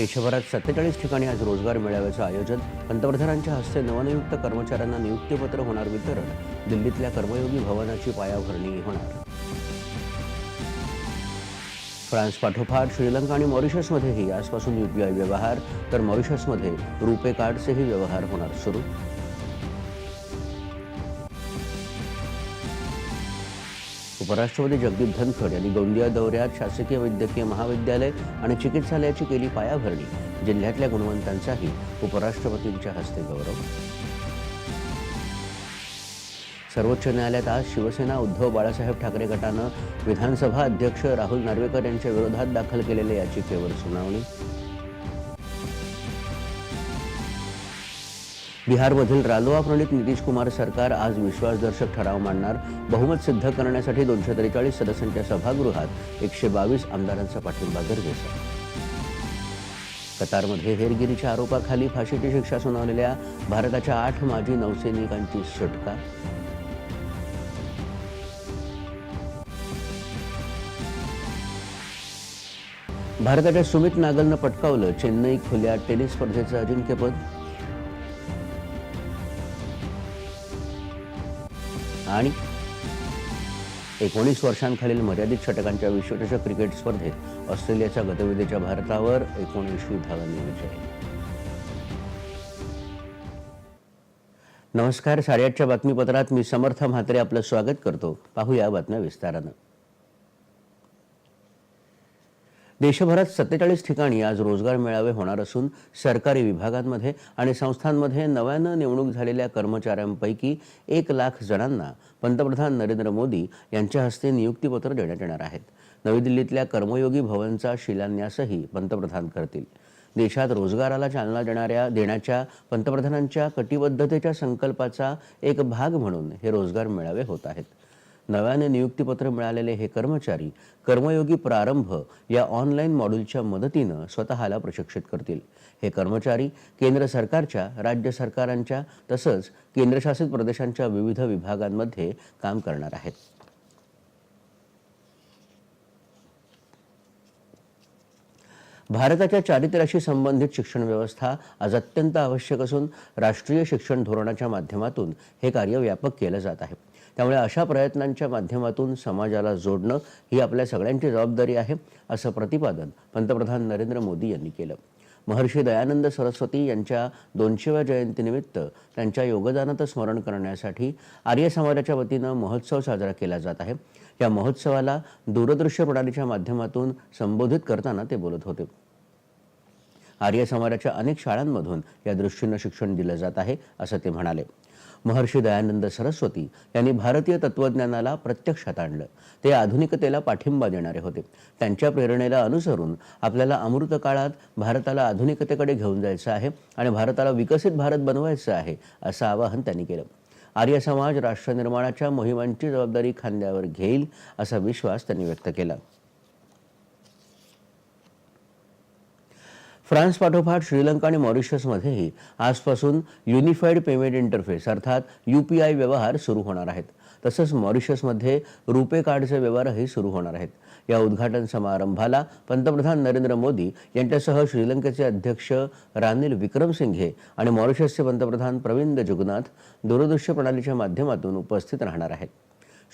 देशभरात सत्तेचाळीस ठिकाणी आज रोजगार मेळाव्याचं आयोजन. पंतप्रधानांच्या हस्ते नवनियुक्त कर्मचाऱ्यांना नियुक्तीपत्र होणार वितरण. दिल्लीतल्या कर्मयोगी भवनाची पायाभरणी होणार. फ्रान्स पाठोपाठ श्रीलंका आणि मॉरिशसमध्येही आजपासून युपीआय व्यवहार. तर मॉरिशसमध्ये रुपे कार्डचेही व्यवहार होणार सुरू. उपराष्ट्रपती जगदीप धनखड यांनी गोंदिया दौऱ्यात शासकीय वैद्यकीय महाविद्यालय आणि चिकित्सालयाची केली पायाभरणी जिल्ह्यातल्या गुणवंतांचाही उपराष्ट्रपतींच्या हस्ते गौरव. सर्वोच्च न्यायालयात आज शिवसेना उद्धव बाळासाहेब ठाकरे गटानं विधानसभा अध्यक्ष राहुल नार्वेकर यांच्या विरोधात दाखल केलेल्या याचिकेवर सुनावणी. बिहारमधील रालोआ प्रणित नितीश कुमार सरकार आज विश्वासदर्शक ठराव मांडणार. बहुमत सिद्ध करण्यासाठी दोनशे त्रेचाळीस सदस्यांच्या सभागृहात एकशे बावीस आमदारांचा पाठिंबा गरजेचा. कतारमध्ये हेरगिरीच्या आरोपाखाली फाशीची शिक्षा सुनावलेल्या भारताच्या आठ माजी नौसैनिकांची सुटका. भारताच्या सुमित नागलनं पटकावलं चेन्नई खुल्या टेनिस स्पर्धेचं अजिंक्यपद. आणि एकोणीस वर्षांखालील मर्यादित षटकांच्या विश्वचषक क्रिकेट स्पर्धेत ऑस्ट्रेलियाच्या गतविधेच्या भारतावर एकोणऐंशी धावांनी विजय नमस्कार साडेआठच्या बातमीपत्रात मी समर्थ म्हात्रे आपलं स्वागत करतो. पाहूया बातम्या विस्तारानं. देशभरात सत्तेचाळीस ठिकाणी आज रोजगार मेळावे होणार असून सरकारी विभागांमध्ये आणि संस्थांमध्ये नव्यानं नेमणूक झालेल्या कर्मचाऱ्यांपैकी एक लाख जणांना पंतप्रधान नरेंद्र मोदी यांच्या हस्ते नियुक्तीपत्र देण्यात येणार आहेत. नवी दिल्लीतल्या कर्मयोगी भवनचा शिलान्यासही पंतप्रधान करतील. देशात रोजगाराला चालना देणाऱ्या देण्याच्या पंतप्रधानांच्या कटिबद्धतेच्या संकल्पाचा एक भाग म्हणून हे रोजगार मेळावे होत आहेत. नव्याने नियुक्तीपत्र मिळालेले हे कर्मचारी कर्मयोगी प्रारंभ या ऑनलाईन मॉड्यूलच्या मदतीनं स्वतःला प्रशिक्षित करतील. हे कर्मचारी केंद्र सरकारच्या राज्य सरकारांच्या तसंच केंद्रशासित प्रदेशांच्या विविध विभागांमध्ये काम करणार आहेत. भारताच्या चारित्र्याशी संबंधित शिक्षण व्यवस्था आज अत्यंत आवश्यक असून राष्ट्रीय शिक्षण धोरणाच्या माध्यमातून हे कार्य व्यापक केलं जात आहे. त्यामुळे अशा प्रयत्नांच्या माध्यमातून समाजाला जोडणं ही आपल्या सगळ्यांची जबाबदारी आहे असं प्रतिपादन पंतप्रधान नरेंद्र मोदी यांनी केलं. महर्षी दयानंद सरस्वती यांच्या दोनशेव्या जयंतीनिमित्त त्यांच्या योगदानाचं स्मरण करण्यासाठी आर्य समाजाच्या वतीनं महोत्सव साजरा केला जात आहे. या महोत्सवाला दूरदृश्य प्रणालीच्या माध्यमातून संबोधित करताना ते बोलत होते. आर्य समाजाच्या अनेक शाळांमधून या दृष्टीनं शिक्षण दिलं जात आहे असं ते म्हणाले. महर्षी दयानंद सरस्वती यांनी भारतीय तत्वज्ञानाला प्रत्यक्षात आणलं. ते आधुनिकतेला पाठिंबा देणारे होते. त्यांच्या प्रेरणेला अनुसरून आपल्याला अमृत काळात भारताला आधुनिकतेकडे घेऊन जायचं आहे आणि भारताला विकसित भारत बनवायचं आहे असं आवाहन त्यांनी केलं. आर्य समाज राष्ट्रनिर्माणाच्या मोहिमांची जबाबदारी खांद्यावर घेईल असा विश्वास त्यांनी व्यक्त केला. फ्रान्स पाठोपाठ श्रीलंका आणि मॉरिशसमध्येही आजपासून युनिफाईड पेमेंट इंटरफेस अर्थात यू पी आय व्यवहार सुरू होणार आहेत. तसंच मॉरिशसमध्ये रुपे कार्डचे व्यवहारही सुरू होणार आहेत. या उद्घाटन समारंभाला पंतप्रधान नरेंद्र मोदी यांच्यासह श्रीलंकेचे अध्यक्ष रानिल विक्रमसिंघे आणि मॉरिशसचे पंतप्रधान प्रविंद जुगनाथ दूरदृश्य प्रणालीच्या माध्यमातून उपस्थित राहणार आहेत.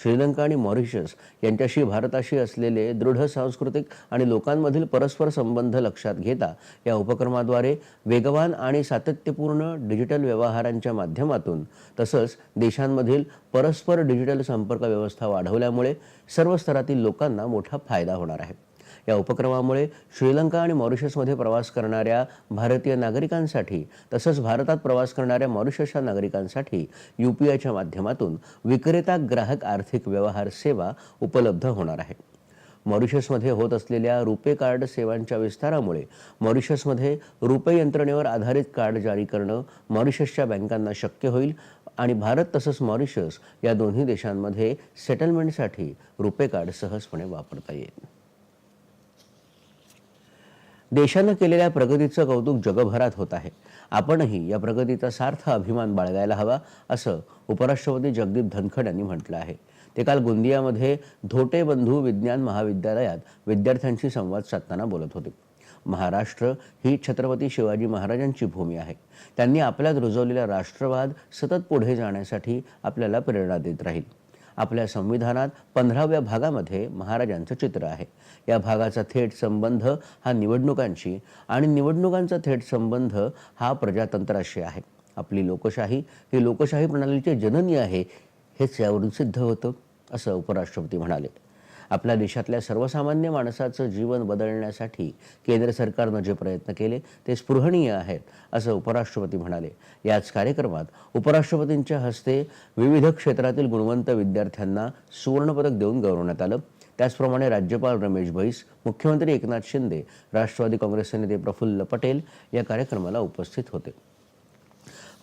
श्रीलंका आणि मॉरिशस यांच्याशी भारताशी असलेले दृढ सांस्कृतिक आणि लोकांमधील परस्पर संबंध लक्षात घेता या उपक्रमाद्वारे वेगवान आणि सातत्यपूर्ण डिजिटल व्यवहारांच्या माध्यमातून तसंच देशांमधील परस्पर डिजिटल संपर्क व्यवस्था वाढवल्यामुळे सर्व स्तरातील लोकांना मोठा फायदा होणार आहे. या उपक्रमामुळे श्रीलंका आणि मॉरिशसमध्ये प्रवास करणाऱ्या भारतीय नागरिकांसाठी तसंच भारतात प्रवास करणाऱ्या मॉरिशसच्या नागरिकांसाठी यू पी आयच्या माध्यमातून विक्रेता ग्राहक आर्थिक व्यवहार सेवा उपलब्ध होणार आहे. मॉरिशसमध्ये होत असलेल्या रुपे कार्ड सेवांच्या विस्तारामुळे मॉरिशसमध्ये रुपे यंत्रणेवर आधारित कार्ड जारी करणं मॉरिशसच्या बँकांना शक्य होईल आणि भारत तसंच मॉरिशस या दोन्ही देशांमध्ये सेटलमेंटसाठी रुपे कार्ड सहजपणे वापरता येईल. देशानं केलेल्या प्रगतीचं कौतुक जगभरात होत आहे. आपणही या प्रगतीचा सार्थ अभिमान बाळगायला हवा असं उपराष्ट्रपती जगदीप धनखड यांनी म्हटलं आहे. ते काल गोंदियामध्ये धोटे बंधू विज्ञान महाविद्यालयात विद्यार्थ्यांशी संवाद साधताना बोलत होते. महाराष्ट्र ही छत्रपती शिवाजी महाराजांची भूमी आहे. त्यांनी आपल्यात रुजवलेला राष्ट्रवाद सतत पुढे जाण्यासाठी आपल्याला प्रेरणा देत राहील. आपल्या संविधानात पंधराव्या भागामध्ये महाराजांचं चित्र आहे. या भागाचा थेट संबंध हा निवडणुकांशी आणि निवडणुकांचा थेट संबंध हा प्रजातंत्राशी आहे. आपली लोकशाही ही लोकशाही प्रणालीची जननी आहे हेच यावरून सिद्ध होतं असं उपराष्ट्रपती म्हणाले. आपल्या देशातल्या सर्वसामान्य माणसाचं जीवन बदलण्यासाठी केंद्र सरकारनं जे प्रयत्न केले ते स्पृहणीय आहेत असं उपराष्ट्रपती म्हणाले. याच कार्यक्रमात उपराष्ट्रपतींच्या हस्ते विविध क्षेत्रातील गुणवंत विद्यार्थ्यांना सुवर्णपदक देऊन गौरवण्यात आलं. त्याचप्रमाणे राज्यपाल रमेश बैस मुख्यमंत्री एकनाथ शिंदे राष्ट्रवादी काँग्रेसचे नेते प्रफुल्ल पटेल या कार्यक्रमाला उपस्थित होते.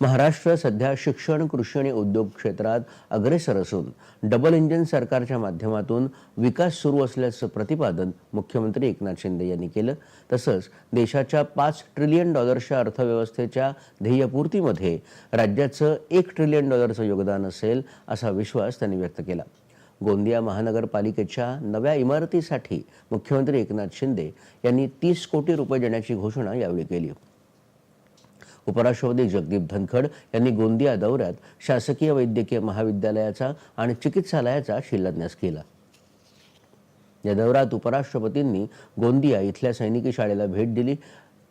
महाराष्ट्र सध्या शिक्षण कृषी आणि उद्योग क्षेत्रात अग्रेसर असून डबल इंजिन सरकारच्या माध्यमातून विकास सुरू असल्याचं प्रतिपादन मुख्यमंत्री एकनाथ शिंदे यांनी केलं. तसंच देशाच्या पाच ट्रिलियन डॉलर्सच्या अर्थव्यवस्थेच्या ध्येयपूर्तीमध्ये राज्याचं एक ट्रिलियन डॉलरचं योगदान असेल असा विश्वास त्यांनी व्यक्त केला. गोंदिया महानगरपालिकेच्या नव्या इमारतीसाठी मुख्यमंत्री एकनाथ शिंदे यांनी तीस कोटी रुपये देण्याची घोषणा यावेळी केली. उपराष्ट्रपती जगदीप धनखड यांनी गोंदिया दौऱ्यात शासकीय वैद्यकीय महाविद्यालयाचा आणि चिकित्सालयाचा शिलान्यास केला. या दौऱ्यात उपराष्ट्रपतींनी गोंदिया इथल्या सैनिकी शाळेला भेट दिली.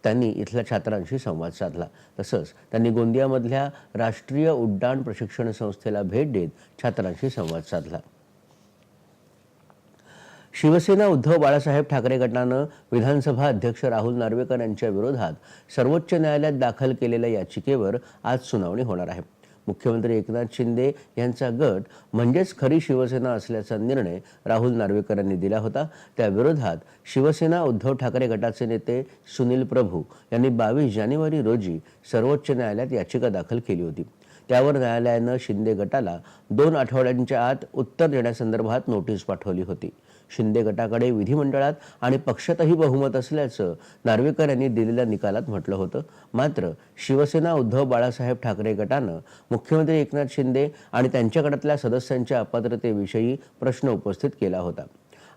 त्यांनी इथल्या छात्रांशी संवाद साधला. तसंच त्यांनी गोंदियामधल्या राष्ट्रीय उड्डाण प्रशिक्षण संस्थेला भेट देत छात्रांशी संवाद साधला. शिवसेना उद्धव बाळासाहेब ठाकरे गटानं विधानसभा अध्यक्ष राहुल नार्वेकर यांच्या विरोधात सर्वोच्च न्यायालयात दाखल केलेल्या याचिकेवर आज सुनावणी होणार आहे. मुख्यमंत्री एकनाथ शिंदे यांचा गट म्हणजेच खरी शिवसेना असल्याचा निर्णय राहुल नार्वेकर यांनी दिला होता. त्याविरोधात शिवसेना उद्धव ठाकरे गटाचे नेते सुनील प्रभू यांनी बावीस जानेवारी रोजी सर्वोच्च न्यायालयात याचिका दाखल केली होती. त्यावर न्यायालयानं शिंदे गटाला दोन आठवड्यांच्या आत उत्तर देण्यासंदर्भात नोटीस पाठवली होती. शिंदे गटाकडे विधिमंडळात आणि पक्षातही बहुमत असल्याचं नार्वेकर यांनी दिलेल्या निकालात म्हटलं होतं. मात्र शिवसेना उद्धव बाळासाहेब ठाकरे गटानं मुख्यमंत्री एकनाथ शिंदे आणि त्यांच्या गटातल्या सदस्यांच्या अपात्रतेविषयी प्रश्न उपस्थित केला होता.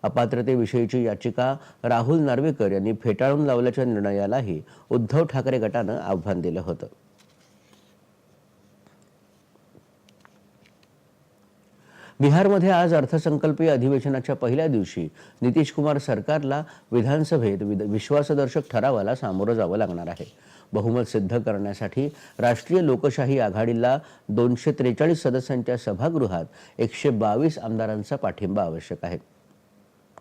अपात्रतेविषयीची याचिका राहुल नार्वेकर यांनी फेटाळून लावल्याच्या निर्णयालाही उद्धव ठाकरे गटानं आव्हान दिलं होतं. बिहारमध्ये आज अर्थसंकल्पीय अधिवेशनाच्या पहिल्या दिवशी नितीश कुमार सरकारला विधानसभेत विद- विश्वासदर्शक ठरावाला सामोरं जावं लागणार आहे. बहुमत सिद्ध करण्यासाठी राष्ट्रीय लोकशाही आघाडीला दोनशे त्रेचाळीस सदस्यांच्या सभागृहात एकशे बावीस आमदारांचा पाठिंबा आवश्यक आहे.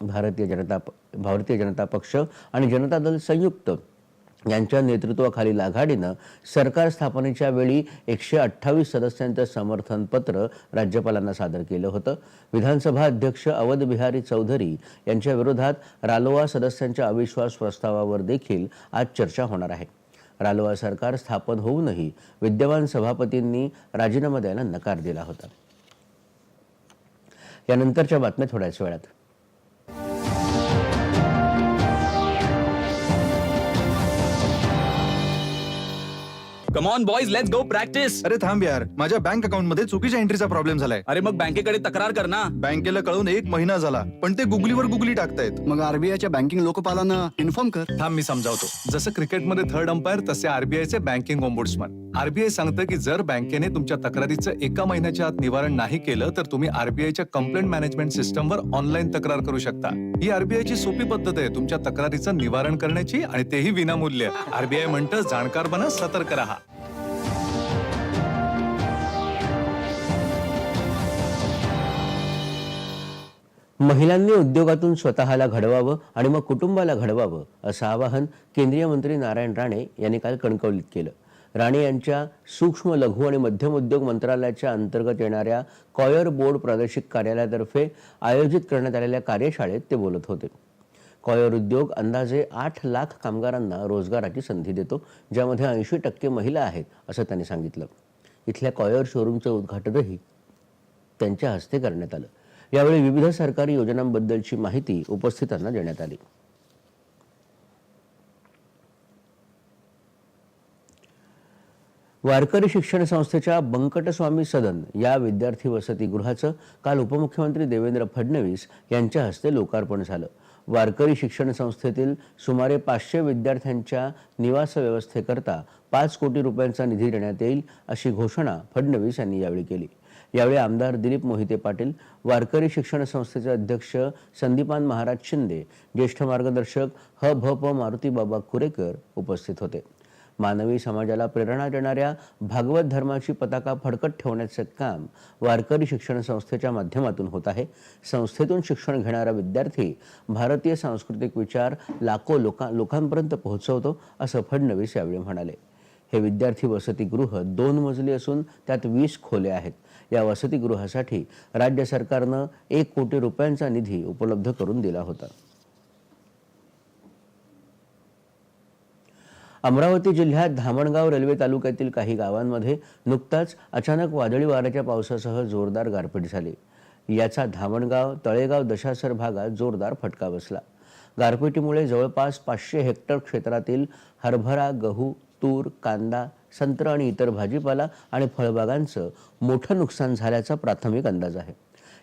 भारतीय जनता प- भारतीय जनता पक्ष आणि जनता दल संयुक्त यांच्या नेतृत्वाखालील आघाडीनं सरकार स्थापनेच्या वेळी एकशे अठ्ठावीस सदस्यांचं समर्थन पत्र राज्यपालांना सादर केलं होतं. विधानसभा अध्यक्ष अवध बिहारी चौधरी यांच्या विरोधात रालोआ सदस्यांच्या अविश्वास प्रस्तावावर देखील आज चर्चा होणार आहे. रालोआ सरकार स्थापन होऊनही विद्यमान सभापतींनी राजीनामा द्यायला नकार दिला होता. यानंतरच्या बातम्या थोड्याच वेळात. Come on boys let's go practice अरे थांब यार माझ्या बँक अकाउंटमध्ये चुकीच्या एंट्रीचा प्रॉब्लेम झालाय. अरे मग बँकेकडे तक्रार कर ना. बँकेला कळून एक महिना झाला पण ते गुगलीवर गुगली टाकतायत. मग आरबीआयच्या बँकिंग लोकपालांना इन्फॉर्म कर. थांब मी समजावतो. जसं क्रिकेटमध्ये थर्ड अंपायर तसे आरबीआयचे बँकिंग ओम्बुड्समन आरबीआय सांगतं की जर बँकेने तुमच्या तक्रारीचं एका महिन्याच्या आत निवारण नाही केलं तर तुम्ही आरबीआयच्या कंप्लेंट मॅनेजमेंट सिस्टमवर ऑनलाईन तक्रार करू शकता. ही आरबीआयची सोपी पद्धत आहे. तुमच्या तक्रारीचं निवारण करण्याची आणि तेही विनामूल्य. आरबीआय म्हणतं जाणकार बना सतर्क राहा. महिलांनी उद्योगातून स्वतःला घडवावं आणि मग कुटुंबाला घडवावं असं आवाहन केंद्रीय मंत्री नारायण राणे यांनी काल कणकवलीत केलं. राणे यांच्या सूक्ष्म लघु आणि मध्यम उद्योग मंत्रालयाच्या अंतर्गत येणाऱ्या कॉयर बोर्ड प्रादेशिक कार्यालयातर्फे आयोजित करण्यात आलेल्या कार्यशाळेत ते बोलत होते. कॉयर उद्योग अंदाजे आठ लाख कामगारांना रोजगाराची संधी देतो ज्यामध्ये ऐंशी टक्के महिला आहेत असं त्यांनी सांगितलं. इथल्या कॉयर शोरूमचं उद्घाटनही त्यांच्या हस्ते करण्यात आलं. यावेळी विविध सरकारी योजनांबद्दलची माहिती उपस्थितांना देण्यात आली. वारकरी शिक्षण संस्थेच्या बंकटस्वामी सदन या विद्यार्थी वसतिगृहाचं काल उपमुख्यमंत्री देवेंद्र फडणवीस यांच्या हस्ते लोकार्पण झालं. वारकरी शिक्षण संस्थेतील सुमारे पाचशे विद्यार्थ्यांच्या निवास व्यवस्थेकरता पाच कोटी रुपयांचा निधी देण्यात येईल अशी घोषणा फडणवीस यांनी यावेळी केली. यावेळी आमदार दिलीप मोहिते पाटील वारकरी शिक्षण संस्थेचे अध्यक्ष संदीपान महाराज शिंदे ज्येष्ठ मार्गदर्शक ह भ प मारुतीबाबा कुरेकर उपस्थित होते. मानवी समाजाला प्रेरणा देणाऱ्या भागवत धर्माची पताका फडकत ठेवण्याचे काम वारकरी शिक्षण संस्थेच्या माध्यमातून होत आहे. संस्थेतून शिक्षण घेणारा विद्यार्थी भारतीय सांस्कृतिक विचार लाखो लोका लोकांपर्यंत पोहोचवतो असं फडणवीस यावेळी म्हणाले. हे विद्यार्थी वसतिगृह दोन मजली असून त्यात वीस खोले आहेत. या वसतिगृहासाठी राज्य सरकारनं एक कोटी रुपयांचा निधी उपलब्ध करून दिला होता. अमरावती जिल्ह्यात धामणगाव रेल्वे तालुक्यातील काही गावांमध्ये नुकताच अचानक वादळी वाऱ्याच्या पावसासह जोरदार गारपीट झाली. याचा धामणगाव तळेगाव दशासर भागात जोरदार फटका बसला. गारपिटीमुळे जवळपास पाचशे हेक्टर क्षेत्रातील हरभरा गहू तूर कांदा संत्र आणि इतर भाजीपाला आणि फळबागांचं मोठं नुकसान झाल्याचा प्राथमिक अंदाज आहे.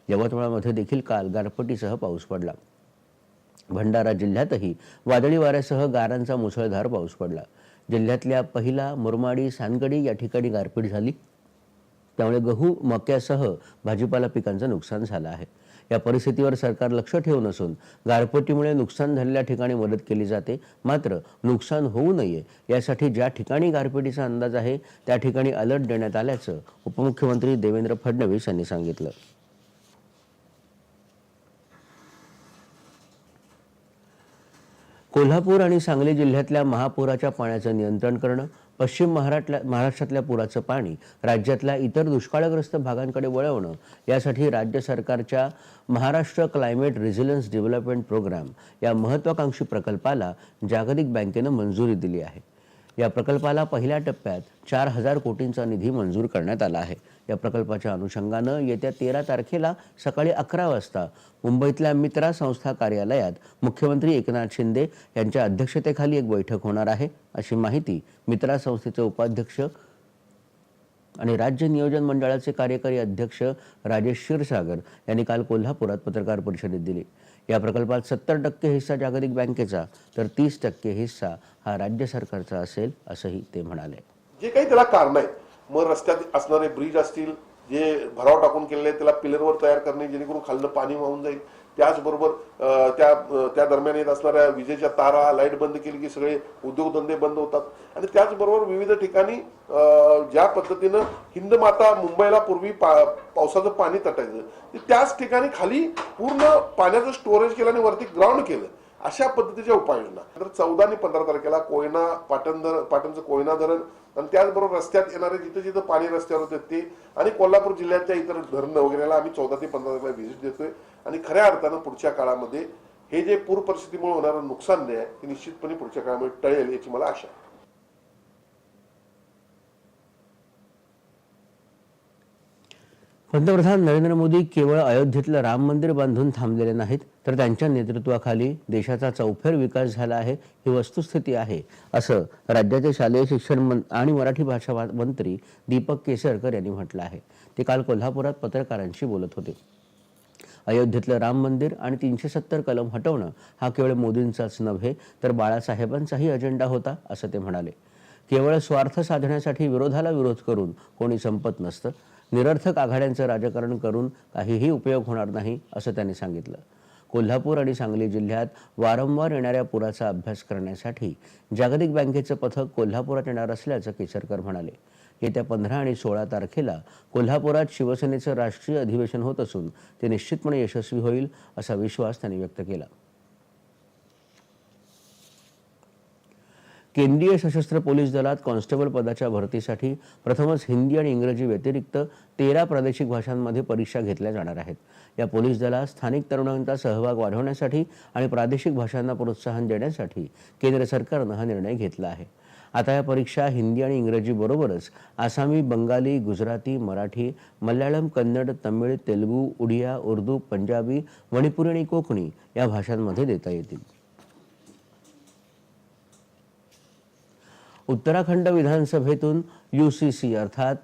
यवतमाळमध्ये देखील काल गारपटीसह पाऊस पडला. भंडारा जिल्ह्यातही वादळी वाऱ्यासह गारांचा मुसळधार पाऊस पडला. जिल्ह्यातल्या पहिला मुरमाडी सानगडी या ठिकाणी गारपीट झाली. त्यामुळे गहू मक्यासह भाजीपाला पिकांचं नुकसान झालं आहे. या परिस्थितीवर सरकार लक्ष ठेवून असून गारपीटीमुळे नुकसान झालेल्या ठिकाणी मदत केली जाते. मात्र नुकसान होऊ नये यासाठी ज्या ठिकाणी गारपिटीचा अंदाज आहे त्या ठिकाणी अलर्ट देण्यात आल्याचं उपमुख्यमंत्री देवेंद्र फडणवीस यांनी सांगितलं. कोल्हापूर आणि सांगली जिल्ह्यातल्या महापुराच्या पाण्याचं नियंत्रण करणं पश्चिम महाराष्ट्रातल्या महाराष्ट्रातल्या पुराचं पाणी राज्यातल्या इतर दुष्काळग्रस्त भागांकडे वळवणं यासाठी राज्य सरकारच्या Maharashtra climate resilience development programme या महत्त्वाकांक्षी प्रकल्पाला जागतिक बँकेनं मंजुरी दिली आहे. या प्रकल्पाला पहिल्या टप्प्यात चार हजार कोटींचा निधी मंजूर करण्यात आला आहे. या प्रकल्पाच्या अनुषंगानं येत्या तेरा तारखेला सकाळी अकरा वाजता मुंबईतल्या मित्रा संस्था कार्यालयात मुख्यमंत्री एकनाथ शिंदे यांच्या अध्यक्षतेखाली एक बैठक होणार आहे. अशी माहिती मित्रा संस्थेचे उपाध्यक्ष आणि राज्य नियोजन मंडळाचे कार्यकारी अध्यक्ष राजेश क्षीरसागर यांनी काल कोल्हापुरात पत्रकार परिषदेत दिली. या प्रकल्पात सत्तर टक्के हिस्सा जागतिक बँकेचा तर तीस टक्के हिस्सा हा राज्य सरकारचा असेल असंही ते म्हणाले. जे काही त्याला कारण आहेत मग रस्त्यात असणारे ब्रिज असतील जे भराव टाकून केलेले आहेत त्याला पिलरवर तयार करणे जेणेकरून खाल्लं पाणी वाहून जाईल. त्याचबरोबर त्या त्या दरम्यान येत असणाऱ्या विजेच्या तारा लाइट बंद केली की सगळे उद्योगधंदे बंद होतात. आणि त्याचबरोबर विविध ठिकाणी ज्या पद्धतीनं हिंद माता मुंबईला पूर्वी पा पावसाचं पाणी तटायचं त्याच ठिकाणी खाली पूर्ण पाण्याचं स्टोरेज केलं आणि वरती ग्राउंड केलं. अशा पद्धतीच्या उपाययोजना. तर चौदा आणि पंधरा तारखेला कोयना पाटण धरण पाटणचं कोयना धरण आणि त्याचबरोबर रस्त्यात येणारे जिथे जिथं पाणी रस्त्यावर होते ते आणि कोल्हापूर जिल्ह्याच्या इतर धरणं वगैरेला आम्ही चौदा ते पंधरा तारखेला व्हिजिट देतोय. आणि खऱ्या अर्थानं पुढच्या काळामध्ये हे जे पूर परिस्थितीमुळे होणारं नुकसान आहे ते निश्चितपणे पुढच्या काळामध्ये टळेल याची मला आशा आहे. पंतप्रधान नरेंद्र मोदी केवळ अयोध्येतलं राम मंदिर बांधून थांबलेले नाहीत तर त्यांच्या नेतृत्वाखाली देशाचा चौफेर विकास झाला आहे ही वस्तुस्थिती आहे असं राज्याचे शालेय शिक्षण मं- आणि मराठी भाषा मंत्री दीपक केसरकर यांनी म्हटलं आहे. ते काल कोल्हापुरात पत्रकारांशी बोलत होते. अयोध्येतलं राम मंदिर आणि तीनशे सत्तर कलम हटवणं हा केवळ मोदींचाच नव्हे तर बाळासाहेबांचाही अजेंडा होता असं ते म्हणाले. केवळ स्वार्थ साधण्यासाठी विरोधाला विरोध करून कोणी संपत नसतं निरर्थक आघाड्यांचं राजकारण करून काहीही उपयोग होणार नाही असं त्यांनी सांगितलं. कोल्हापूर आणि सांगली जिल्ह्यात वारंवार येणाऱ्या पुराचा अभ्यास करण्यासाठी जागतिक बँकेचं पथक कोल्हापुरात येणार असल्याचं केसरकर म्हणाले. येत्या पंधरा आणि सोळा तारखेला कोल्हापुरात शिवसेनेचं राष्ट्रीय अधिवेशन होत असून ते निश्चितपणे यशस्वी होईल असा विश्वास त्यांनी व्यक्त केला. केंद्रीय सशस्त्र पोलीस दलात कॉन्स्टेबल पदाच्या भरतीसाठी प्रथमच हिंदी आणि इंग्रजी व्यतिरिक्त तेरा प्रादेशिक भाषांमध्ये परीक्षा घेतल्या जाणार आहेत. या पोलीस दलात स्थानिक तरुणांचा सहभाग वाढवण्यासाठी आणि प्रादेशिक भाषांना प्रोत्साहन देण्यासाठी केंद्र सरकारनं हा निर्णय घेतला आहे. आता या परीक्षा हिंदी आणि इंग्रजीबरोबरच आसामी बंगाली गुजराती मराठी मल्याळम कन्नड तमिळ तेलुगू उडिया उर्दू पंजाबी मणिपुरी आणि कोकणी या भाषांमध्ये देता येतील. उत्तराखंड विधानसभेतून यू सी सी अर्थात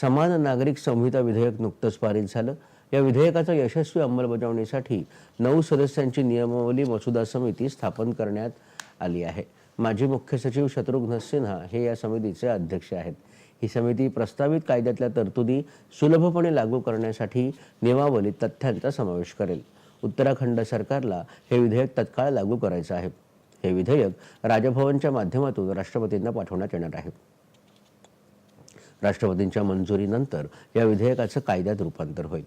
समान नागरिक संहिता विधेयक नुकतंच पारित झालं. या विधेयकाच्या यशस्वी अंमलबजावणीसाठी नऊ सदस्यांची नियमावली मसुदा समिती स्थापन करण्यात आली आहे. माजी मुख्य सचिव शत्रुघ्न सिन्हा हे या समितीचे अध्यक्ष आहेत. ही समिती प्रस्तावित कायद्यातल्या तरतुदी सुलभपणे लागू करण्यासाठी नियमावलीत तथ्यांचा समावेश करेल. उत्तराखंड सरकारला हे विधेयक तत्काळ लागू करायचं आहे. हे विधेयक राजभवनच्या माध्यमातून राष्ट्रपतींना पाठवण्यात येणार आहे. राष्ट्रपतींच्या मंजुरीनंतर या विधेयकाचं कायद्यात रूपांतर होईल.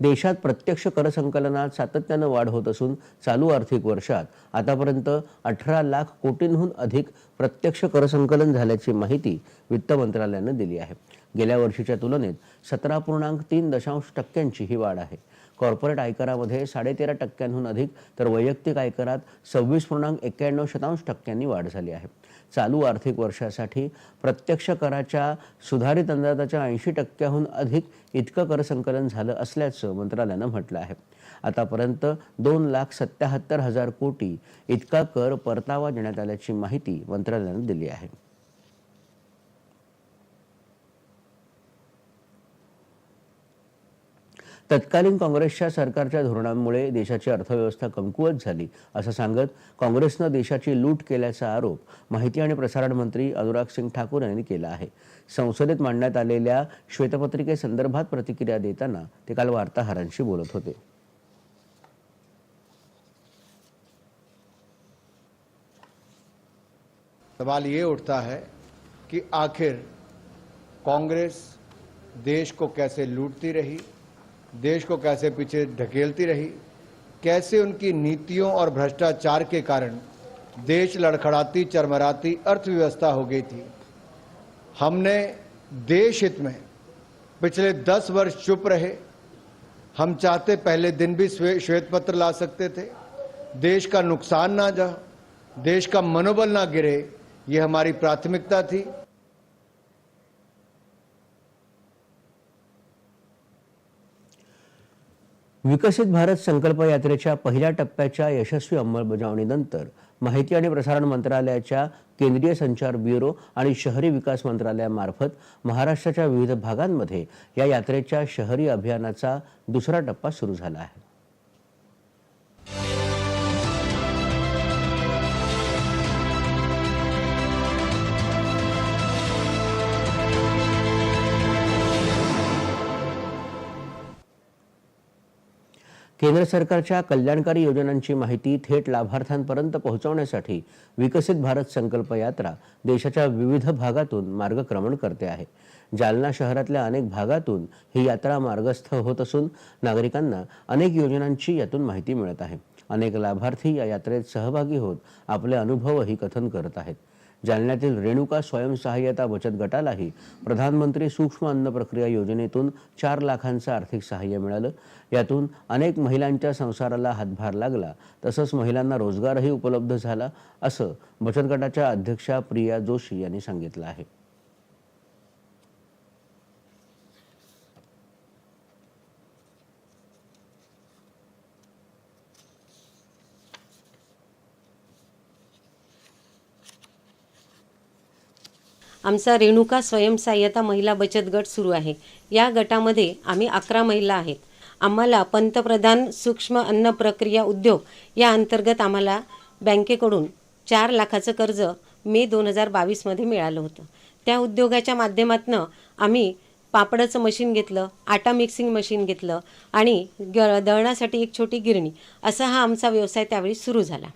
देशात प्रत्यक्ष कर संकलनात सातत्यानं वाढ होत असून चालू आर्थिक वर्षात आतापर्यंत अठरा लाख कोटींहून अधिक प्रत्यक्ष कर संकलन झाल्याची माहिती वित्त मंत्रालयानं दिली आहे. गेल्या वर्षीच्या तुलनेत सतरा पूर्णांक तीन दशांश टक्क्यांची ही वाढ आहे. कॉर्पोरेट आयकरामध्ये साडेतेरा टक्क्यांहून अधिक तर वैयक्तिक आयकरात सव्वीस पूर्णांक एक्क्याण्णव शतांश टक्क्यांनी वाढ झाली आहे. चालू आर्थिक वर्षासाठी प्रत्यक्ष कराच्या सुधारित अंदाजाच्या ऐंशी टक्क्याहून अधिक इतकं कर संकलन झालं असल्याचं मंत्रालयानं म्हटलं आहे. आतापर्यंत दोन लाख सत्याहत्तर हजार कोटी इतका कर परतावा देण्यात आल्याची माहिती मंत्रालयानं दिली आहे. तत्कालीन काँग्रेसच्या सरकारच्या धोरणांमुळे देशाची अर्थव्यवस्था कमकुवत झाली असं सांगत काँग्रेसनं देशाची लूट केल्याचा आरोप माहिती आणि प्रसारण मंत्री अनुराग सिंग ठाकूर यांनी केला आहे. संसदेत मांडण्यात आलेल्या श्वेतपत्रिकेसंदर्भात प्रतिक्रिया देताना ते काल वार्ताहरांशी बोलत होते. सवाल ये उठता है कि आखिर कांग्रेस देश को कैसे लूटती रही? देश को कैसे पीछे ढकेलती रही, कैसे उनकी नीतियों और भ्रष्टाचार के कारण देश लड़खड़ाती, चरमराती अर्थव्यवस्था हो गई थी। हमने देश हित में पिछले दस वर्ष चुप रहे। हम चाहते पहले दिन भी श्वे- श्वेत पत्र ला सकते थे। देश का नुकसान ना जा देश का मनोबल ना गिरे ये हमारी प्राथमिकता थी। विकसित भारत संकल्प यात्रेच्या पहिल्या टप्प्याच्या यशस्वी अंमलबजावणीनंतर माहिती आणि प्रसारण मंत्रालयाच्या केंद्रीय संचार ब्युरो आणि शहरी विकास मंत्रालयामार्फत महाराष्ट्राच्या विविध भागांमध्ये या यात्रेच्या शहरी अभियानाचा दुसरा टप्पा सुरू झाला आहे. केंद्र सरकारच्या कल्याणकारी योजनांची माहिती थेट लाभार्थ्यांपर्यंत पोहोचवण्यासाठी विकसित भारत संकल्प यात्रा देशाच्या विविध भागातून मार्गक्रमण करते आहे. जालना शहरातल्या अनेक भागातून ही यात्रा मार्गस्थ होत असून नागरिकांना अनेक योजनांची यातून माहिती मिळत आहे. अनेक लाभार्थी या यात्रेत सहभागी होत आपले अनुभवही कथन करत आहेत. जालन्यातील रेणुका स्वयंसहाय्यता बचत गटालाही प्रधानमंत्री सूक्ष्म अन्न प्रक्रिया योजनेतून चार लाखांचं आर्थिक सहाय्य मिळालं. यातून अनेक महिलांच्या संसाराला हातभार लागला. तसंच महिलांना रोजगारही उपलब्ध झाला असं बचत गटाच्या अध्यक्षा प्रिया जोशी यांनी सांगितलं आहे. आमचा रेणुका स्वयंसहाय्यता महिला बचत गट सुरू आहे. या गटामध्ये आम्ही अकरा महिला आहेत. आम्हाला पंतप्रधान सूक्ष्म अन्न प्रक्रिया उद्योग या अंतर्गत आम्हाला बँकेकडून चार लाखाचं कर्ज मे दोन हजार बावीसमध्ये मिळालं होतं. त्या उद्योगाच्या माध्यमातून आम्ही पापडाचं मशीन घेतलं आटा मिक्सिंग मशीन घेतलं आणि ग दळणासाठी एक छोटी गिरणी असा हा आमचा व्यवसाय त्यावेळी सुरू झाला.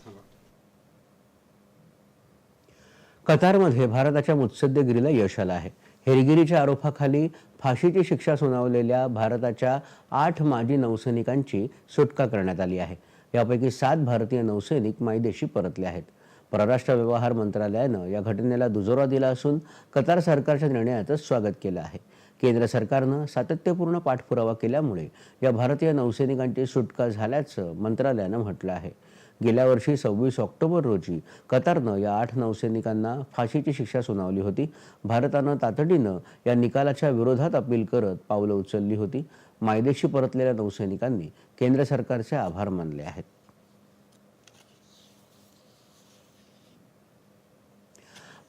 कतारमध्ये भारताच्या मुत्सद्देगिरीला यश आलं आहे. हेरगिरीच्या आरोपाखाली फाशीची शिक्षा सुनावलेल्या भारताच्या आठ माजी नौसैनिकांची सुटका करण्यात आली आहे. यापैकी सात भारतीय नौसैनिक मायदेशी परतले आहेत. परराष्ट्र व्यवहार मंत्रालयानं या घटनेला दुजोरा दिला असून कतार सरकारच्या निर्णयाचं स्वागत केलं आहे. केंद्र सरकारनं सातत्यपूर्ण पाठपुरावा केल्यामुळे या भारतीय नौसैनिकांची सुटका झाल्याचं मंत्रालयानं म्हटलं आहे. गेल्या वर्षी सव्वीस ऑक्टोबर रोजी कतारनं या आठ नौसैनिकांना फाशीची शिक्षा सुनावली होती. भारतानं तातडीनं या निकालाच्या विरोधात अपील करत पावलं उचलली होती. मायदेशी परतलेल्या नौसैनिकांनी केंद्र सरकारचे आभार मानले आहेत.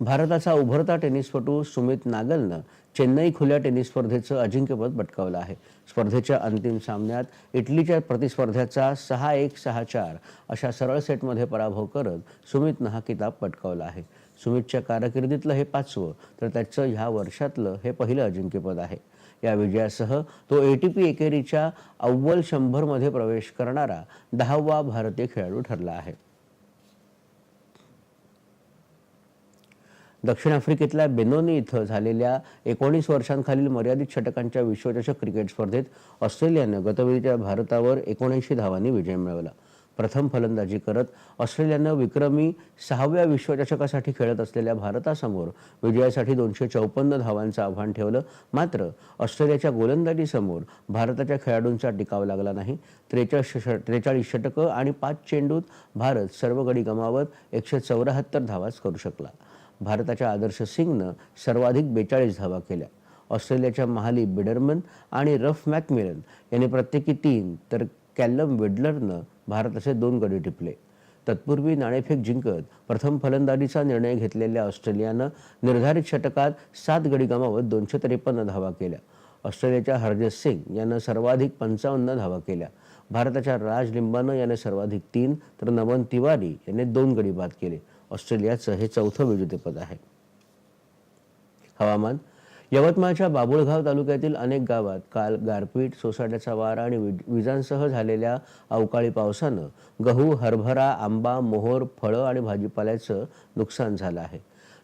भारताचा उभरता टेनिसपटू सुमित नागलनं चेन्नई खुल्या टेनिस स्पर्धेचं अजिंक्यपद पटकावलं आहे. स्पर्धेच्या अंतिम सामन्यात इटलीच्या प्रतिस्पर्ध्याचा सहा एक सहा चार अशा सरळ सेटमध्ये पराभव करत सुमितनं हा किताब पटकावला आहे. सुमितच्या कारकिर्दीतलं हे पाचवं तर त्याचं ह्या वर्षातलं हे पहिलं अजिंक्यपद आहे. या विजयासह तो ए टी पी एकेरीच्या अव्वल शंभरमध्ये प्रवेश करणारा दहावा भारतीय खेळाडू ठरला आहे. दक्षिण आफ्रिकेतल्या बेनोनी इथं झालेल्या एकोणीस वर्षांखालील मर्यादित षटकांच्या विश्वचषक क्रिकेट स्पर्धेत ऑस्ट्रेलियानं गतवेळीच्या भारतावर एकोणऐंशी धावांनी विजय मिळवला. प्रथम फलंदाजी करत ऑस्ट्रेलियानं विक्रमी सहाव्या विश्वचषकासाठी खेळत असलेल्या भारतासमोर विजयासाठी दोनशे चौपन्न धावांचं आव्हान ठेवलं. मात्र ऑस्ट्रेलियाच्या गोलंदाजीसमोर भारताच्या खेळाडूंचा टिकाव लागला नाही. त्रेचाळीस त्रेचाळीस षटकं आणि पाच चेंडूत भारत सर्व गडी गमावत एकशे चौऱ्याहत्तर धावाच करू शकला. भारताच्या आदर्श सिंगनं सर्वाधिक बेचाळीस धावा केल्या. ऑस्ट्रेलियाच्या महाली बिडरमन आणि रफ मॅकमिलन यांनी प्रत्येकी तीन तर कॅल्लम विडलरनं भारताचे दोन गडी टिपले. तत्पूर्वी नाणेफेक जिंकत प्रथम फलंदाजीचा निर्णय घेतलेल्या ऑस्ट्रेलियानं निर्धारित षटकात सात गडी गमावत दोनशे त्रेपन्न धावा केल्या. ऑस्ट्रेलियाच्या हरजित सिंग यानं सर्वाधिक पंचावन्न धावा केल्या. भारताच्या राज लिंबानं याने सर्वाधिक तीन तर नमन तिवारी याने दोन गडी बाद केले. ऑस्ट्रेलियाचं हे चौथं विजेतेपद आहे. हवामान. यवतमाळच्या बाबुळगाव तालुक्यातील अनेक गावात काल गारपीट सोसाट्याचा वारा आणि विजांसह झालेल्या अवकाळी पावसानं गहू हरभरा आंबा मोहोर फळं आणि भाजीपाल्याचं नुकसान झालं आहे.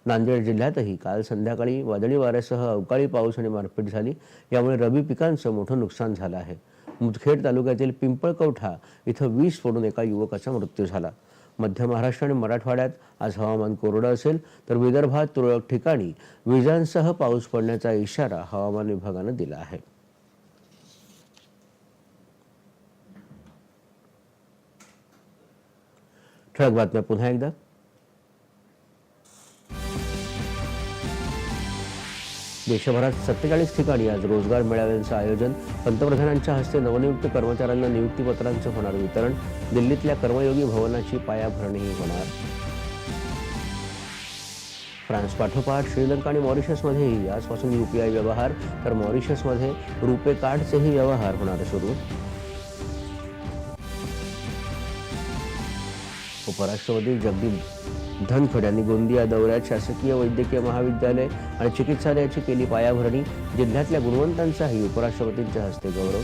नांदेड जिल्ह्यातही काल संध्याकाळी वादळी वाऱ्यासह अवकाळी पाऊस आणि मारपीट झाली. यामुळे रबी पिकांचं मोठं नुकसान झालं आहे. मुदखेड तालुक्यातील पिंपळकवठा इथं वीज पडून एका युवकाचा मृत्यू झाला. मध्य महाराष्ट्र आणि मराठवाड्यात आज हवामान कोरडं असेल तर विदर्भात तुरळक ठिकाणी विजांसह पाऊस पडण्याचा इशारा हवामान विभागानं दिला आहे. ठळक बातम्या पुन्हा एकदा. देशभरात सत्तेचाळीस ठिकाणी आज रोजगार मेळाव्यांचं आयोजन. पंतप्रधानांच्या हस्ते नवनियुक्त कर्मचाऱ्यांना नियुक्तीपत्रांचं होणार वितरण. दिल्लीतल्या कर्मयोगी भवनाची पायाभरणीही होणार. फ्रान्स पाठोपाठ श्रीलंका आणि मॉरिशसमध्येही आजपासून यूपीआय व्यवहार. तर मॉरिशसमध्ये रुपे कार्डचेही व्यवहार होणार सुरू. उपराष्ट्रपती जगदीप धनखड यांनी गोंदिया दौऱ्यात शासकीय वैद्यकीय महाविद्यालय आणि चिकित्सालयाची केली पायाभरणी. जिल्ह्यातल्या गुणवंतांचाही उपराष्ट्रपतींच्या हस्ते गौरव.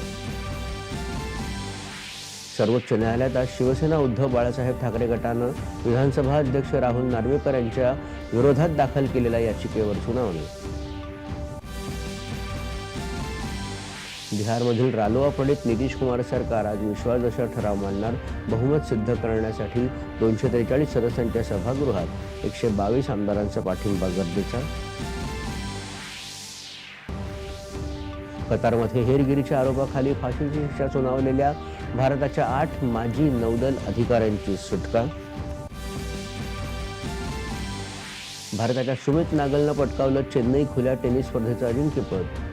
सर्वोच्च न्यायालयात आज शिवसेना उद्धव बाळासाहेब ठाकरे गटानं विधानसभा अध्यक्ष राहुल नार्वेकर यांच्या विरोधात दाखल केलेल्या याचिकेवर सुनावणी. बिहारमधील रालोआ पंडित नितीश कुमार सरकार आज विश्वासदर्शक ठराव मांडणार बहुमत सिद्ध करण्यासाठी दोनशे त्रेचाळीस सदस्यांच्या सभागृहात एकशे बावीस आमदारांचा पाठिंबा गरजेचा कतारमध्ये हेरगिरीच्या आरोपाखाली फाशीची शिक्षा सुनावलेल्या भारताच्या आठ माजी नौदल अधिकाऱ्यांची सुटका. भारताच्या सुमित नागलनं पटकावलं चेन्नई खुल्या टेनिस स्पर्धेचं अजिंक्यपद.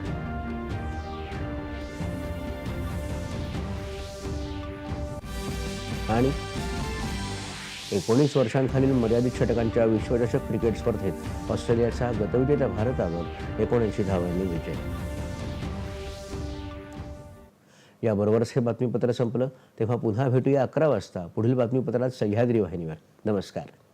आणि एकोणीस वर्षांखालील मर्यादित षटकांच्या विश्वचषक क्रिकेट स्पर्धेत ऑस्ट्रेलियाचा गतविजेत्या भारतावर एकोणऐंशी धावांनी विजय. याबरोबरच हे बातमीपत्र संपलं. तेव्हा पुन्हा भेटूया अकरा वाजता. पुढील बातमीपत्रात सह्याद्री वाहिनीवर. नमस्कार.